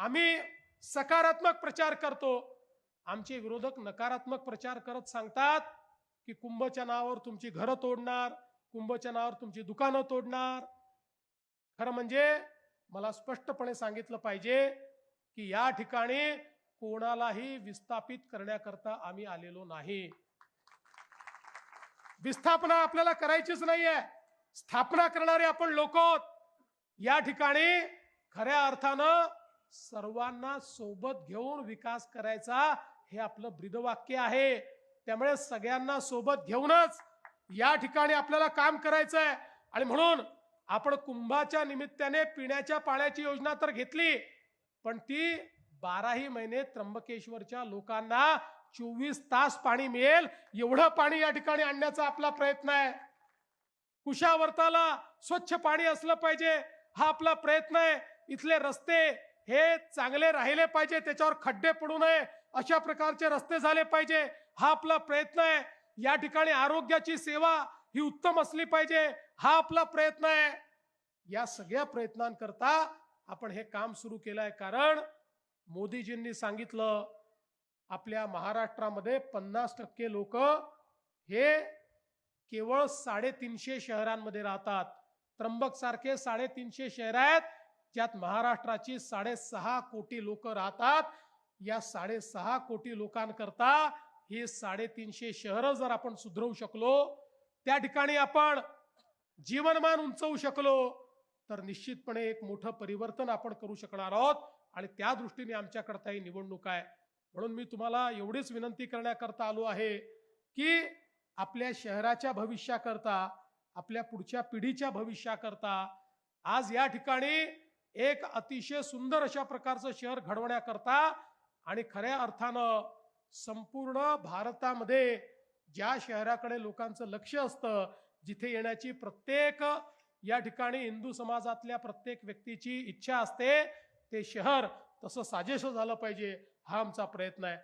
आम्ही सकारात्मक प्रचार करतो. आमचे विरोधक नकारात्मक प्रचार करत सांगतात की कुंभच्या नावावर तुमची घरं तोडणार कुंभच्या नावावर तुमची दुकानं तोडणार. खरं म्हणजे मला स्पष्टपणे सांगितलं पाहिजे की या ठिकाणी कोणालाही विस्थापित करण्याकरता आम्ही आलेलो नाही. विस्थापना आपल्याला करायचीच नाहीये. स्थापना करणारे आपण लोक आहोत. या ठिकाणी खऱ्या अर्थानं सर्वांना सोबत घेऊन विकास करायचा हे आपलं ब्रीदवाक्य आहे. त्यामुळे सगळ्यांना सोबत घेऊनच या ठिकाणी आपल्याला काम करायचं आहे आणि म्हणून आपण कुंभाच्या निमित्ताने पिण्याच्या पाण्याची योजना तर घेतली पण ती बाराही महिने त्र्यंबकेश्वरच्या लोकांना चोवीस तास पाणी मिळेल एवढं पाणी या ठिकाणी आणण्याचा आपला प्रयत्न आहे. कुशावर्ताला स्वच्छ पाणी असलं पाहिजे हा आपला प्रयत्न आहे. इथले रस्ते हे चांगले राहिले पाहिजे त्याच्यावर खड्डे पडू नये अशा प्रकारचे रस्ते झाले पाहिजे. हा आपला प्रयत्न आहे. या ठिकाणी आरोग्याची सेवा ही उत्तम असली पाहिजे. हा आपला प्रयत्न आहे. या सगळ्या प्रयत्नांकरता आपण हे काम सुरू केलं आहे कारण मोदीजींनी सांगितलं आपल्या महाराष्ट्रामध्ये पन्नास टक्के लोक हे केवळ साडेतीनशे शहरांमध्ये राहतात. त्र्यंबक सारखे साडेतीनशे शहर आहेत. ज्यात महाराष्ट्राची साडेसहा कोटी लोक राहतात या साडेसहा कोटी लोकांकरता हे साडेतीनशे शहरं जर आपण सुधरवू शकलो त्या ठिकाणी आपण जीवनमान उंचवू शकलो तर निश्चितपणे एक मोठं परिवर्तन आपण करू शकणार आहोत. आणि त्या दृष्टीने आमच्याकडता ही निवडणूक आहे. म्हणून मी तुम्हाला एवढीच विनंती करण्याकरता आलो आहे की आपल्या शहराच्या भविष्याकरता आपल्या पुढच्या पिढीच्या भविष्याकरता आज या ठिकाणी एक अतिशय सुंदर अशा प्रकारचं शहर घडवण्याकरता आणि खऱ्या अर्थानं संपूर्ण भारतामध्ये ज्या शहराकडे लोकांचं लक्ष असतं जिथे येण्याची प्रत्येक या ठिकाणी हिंदू समाजातल्या प्रत्येक व्यक्तीची इच्छा असते ते शहर तसं साजेसं झालं पाहिजे हा आमचा प्रयत्न आहे.